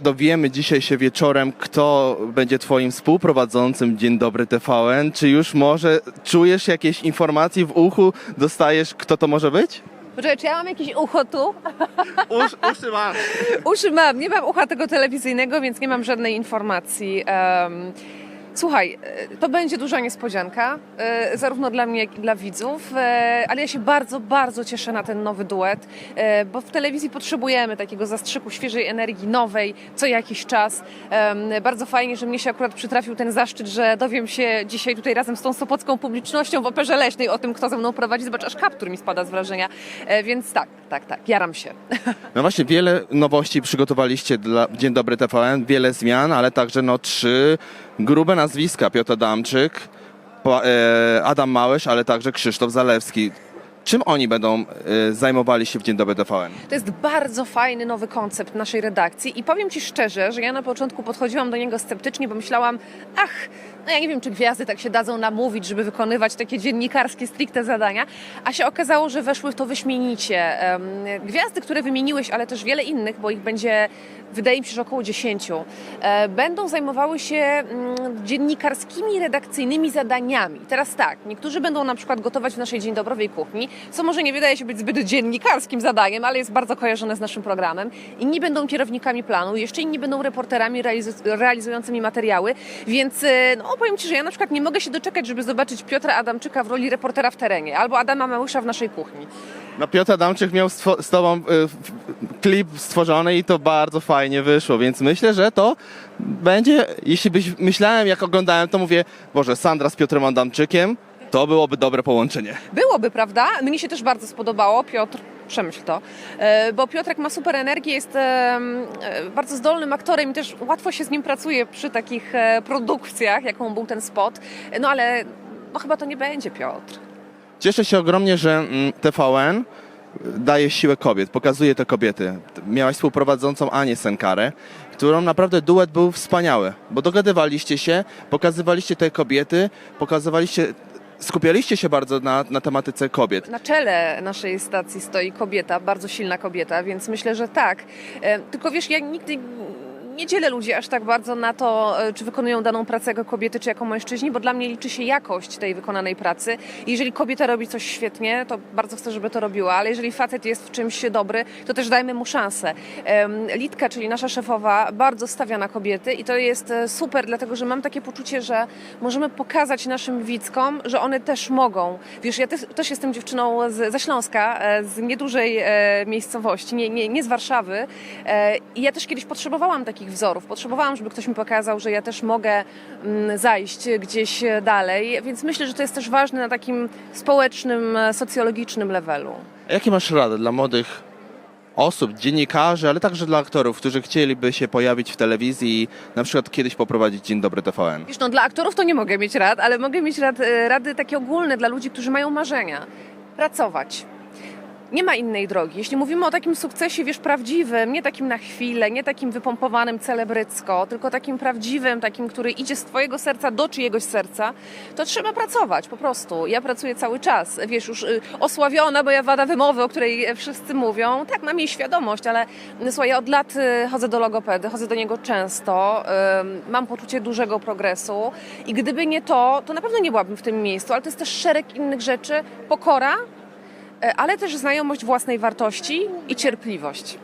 Dowiemy dzisiaj się wieczorem, kto będzie twoim współprowadzącym Dzień Dobry TVN. Czy już może czujesz jakieś informacje w uchu, dostajesz, kto to może być? Poczekaj, czy ja mam jakieś ucho tu? Usz, uszy masz. Uszy mam, nie mam ucha tego telewizyjnego, więc nie mam żadnej informacji. Em, Słuchaj, e, to będzie duża niespodzianka, e, zarówno dla mnie, jak i dla widzów, e, ale ja się bardzo, bardzo cieszę na ten nowy duet, bo w telewizji potrzebujemy takiego zastrzyku świeżej energii, nowej, co jakiś czas. Bardzo fajnie, że mnie się akurat przytrafił ten zaszczyt, że dowiem się dzisiaj tutaj razem z tą sopocką publicznością w Operze Leśnej o tym, kto ze mną prowadzi. Zobacz, aż kaptur mi spada z wrażenia. Więc tak, tak, tak, jaram się. No właśnie, wiele nowości przygotowaliście dla Dzień Dobry TVN, wiele zmian, ale także no trzy grube nazwiska. Piotr Adamczyk, e, Adam Małysz, ale także Krzysztof Zalewski. Czym oni będą e, zajmowali się w Dzień Dobry TVN? To jest bardzo fajny nowy koncept naszej redakcji i powiem Ci szczerze, że ja na początku podchodziłam do niego sceptycznie, bo myślałam, ach, no ja nie wiem, czy gwiazdy tak się dadzą namówić, żeby wykonywać takie dziennikarskie stricte zadania, a się okazało, że weszły w to wyśmienicie. Gwiazdy, które wymieniłeś, ale też wiele innych, bo ich będzie, wydaje mi się, że około 10, e, będą zajmowały się mm, dziennikarskimi, redakcyjnymi zadaniami. Teraz tak, niektórzy będą na przykład gotować w naszej dzień dobrowej kuchni, co może nie wydaje się być zbyt dziennikarskim zadaniem, ale jest bardzo kojarzone z naszym programem. Inni będą kierownikami planu, jeszcze inni będą reporterami realizu- realizującymi materiały, więc e, no, powiem Ci, że ja na przykład nie mogę się doczekać, żeby zobaczyć Piotra Adamczyka w roli reportera w terenie albo Adama Małysza w naszej kuchni. No Piotr Adamczyk miał z tobą y, klip stworzony i to bardzo fajnie wyszło, więc myślę, że to będzie, jeśli byś myślałem, jak oglądałem, to mówię, Boże, Sandra z Piotrem Adamczykiem, to byłoby dobre połączenie. Byłoby, prawda? Mnie się też bardzo spodobało. Piotr, przemyśl to, E, bo Piotrek ma super energię, jest e, bardzo zdolnym aktorem i też łatwo się z nim pracuje przy takich e, produkcjach, jaką był ten spot. No ale no chyba to nie będzie Piotr. Cieszę się ogromnie, że mm, TVN daje siłę kobiet, pokazuje te kobiety. Miałaś współprowadzącą Anię Senkarę, którą naprawdę duet był wspaniały, bo dogadywaliście się, pokazywaliście te kobiety, pokazywaliście, skupialiście się bardzo na, na tematyce kobiet. Na czele naszej stacji stoi kobieta, bardzo silna kobieta, więc myślę, że tak. E, Tylko wiesz, ja nigdy nie dzielę ludzi aż tak bardzo na to, e, czy wykonują daną pracę jako kobiety, czy jako mężczyźni, bo dla mnie liczy się jakość tej wykonanej pracy. Jeżeli kobieta robi coś świetnie, to bardzo chcę, żeby to robiła, ale jeżeli facet jest w czymś dobry, to też dajmy mu szansę. Litka, czyli nasza szefowa, bardzo stawia na kobiety i to jest e, super, dlatego że mam takie poczucie, że możemy pokazać naszym widzkom, że one też mogą. Wiesz, ja też, jestem dziewczyną z, ze Śląska, e, z niedużej miejscowości, nie, nie, nie z Warszawy i ja też kiedyś potrzebowałam takich wzorów. Potrzebowałam, żeby ktoś mi pokazał, że ja też mogę mm, zajść gdzieś dalej, więc myślę, że to jest też ważne na takim społecznym, e, socjologicznym levelu. A Jakie masz rady dla młodych osób, dziennikarzy, ale także dla aktorów, którzy chcieliby się pojawić w telewizji i na przykład kiedyś poprowadzić Dzień Dobry TVN? Wiesz, no dla aktorów to nie mogę mieć rad, ale mogę mieć rad, e, rady takie ogólne dla ludzi, którzy mają marzenia. Pracować. Nie ma innej drogi. Jeśli mówimy o takim sukcesie, wiesz, prawdziwym, nie takim na chwilę, nie takim wypompowanym celebrycko, tylko takim prawdziwym, takim, który idzie z twojego serca do czyjegoś serca, to trzeba pracować po prostu. Ja pracuję cały czas, wiesz, już y, osławiona, bo ja wada wymowy, o której wszyscy mówią. Tak, mam jej świadomość, ale y, słuchaj, ja od lat y, chodzę do logopedy, chodzę do niego często, mam poczucie dużego progresu i gdyby nie to, to na pewno nie byłabym w tym miejscu, ale to jest też szereg innych rzeczy, pokora, ale też znajomość własnej wartości i cierpliwość.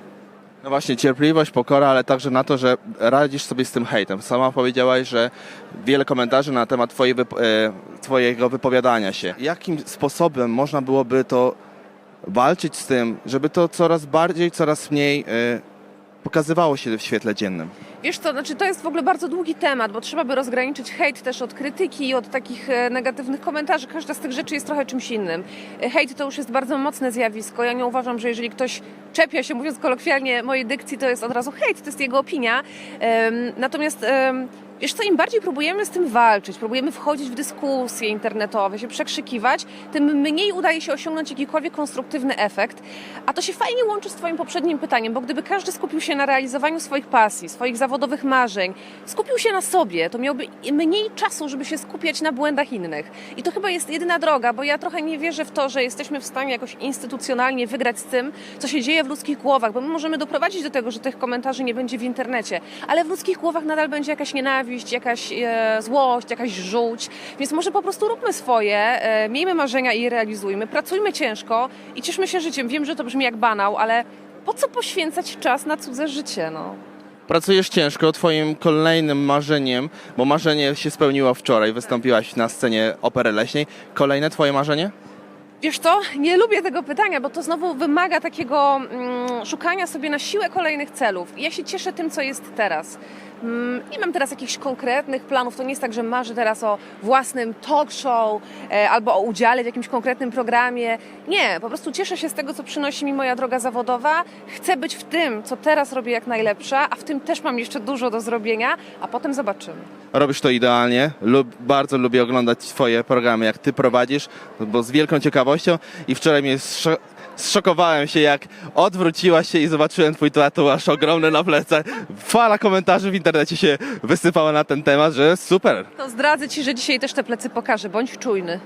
No właśnie, cierpliwość, pokora, ale także na to, że radzisz sobie z tym hejtem. Sama powiedziałaś, że wiele komentarzy na temat twojej wypo- e, twojego wypowiadania się. Jakim sposobem można byłoby to walczyć z tym, żeby to coraz bardziej, coraz mniej e, pokazywało się w świetle dziennym? Wiesz co, znaczy to jest w ogóle bardzo długi temat, bo trzeba by rozgraniczyć hejt też od krytyki i od takich e, negatywnych komentarzy. Każda z tych rzeczy jest trochę czymś innym. E, Hejt to już jest bardzo mocne zjawisko. Ja nie uważam, że jeżeli ktoś czepia się, mówiąc kolokwialnie, mojej dykcji, to jest od razu hejt, to jest jego opinia. Natomiast Wiesz co, im bardziej próbujemy z tym walczyć, próbujemy wchodzić w dyskusje internetowe, się przekrzykiwać, tym mniej udaje się osiągnąć jakikolwiek konstruktywny efekt. A to się fajnie łączy z Twoim poprzednim pytaniem, bo gdyby każdy skupił się na realizowaniu swoich pasji, swoich zawodowych marzeń, skupił się na sobie, to miałby mniej czasu, żeby się skupiać na błędach innych. I to chyba jest jedyna droga, bo ja trochę nie wierzę w to, że jesteśmy w stanie jakoś instytucjonalnie wygrać z tym, co się dzieje w ludzkich głowach, bo my możemy doprowadzić do tego, że tych komentarzy nie będzie w internecie, ale w ludzkich głowach nadal będzie jakaś nienawiść, jakaś e, złość, jakaś żółć, więc może po prostu róbmy swoje, e, miejmy marzenia i je realizujmy, pracujmy ciężko i cieszmy się życiem. Wiem, że to brzmi jak banał, ale po co poświęcać czas na cudze życie, no? Pracujesz ciężko, twoim kolejnym marzeniem, bo marzenie się spełniło wczoraj, wystąpiłaś na scenie Opery Leśnej. Kolejne twoje marzenie? Wiesz co, nie lubię tego pytania, bo to znowu wymaga takiego mm, szukania sobie na siłę kolejnych celów. Ja się cieszę tym, co jest teraz. Mm, nie mam teraz jakichś konkretnych planów. To nie jest tak, że marzę teraz o własnym talk show e, albo o udziale w jakimś konkretnym programie. Nie, po prostu cieszę się z tego, co przynosi mi moja droga zawodowa. Chcę być w tym, co teraz robię jak najlepsza, a w tym też mam jeszcze dużo do zrobienia, a potem zobaczymy. Robisz to idealnie. Lub, bardzo lubię oglądać twoje programy, jak ty prowadzisz, bo z wielką ciekawością i wczoraj mnie zszokowałem się, jak odwróciłaś się i zobaczyłem twój tatuaż ogromny na plecach. Fala komentarzy w internecie się wysypała na ten temat, że super. To zdradzę Ci, że dzisiaj też te plecy pokażę. Bądź czujny.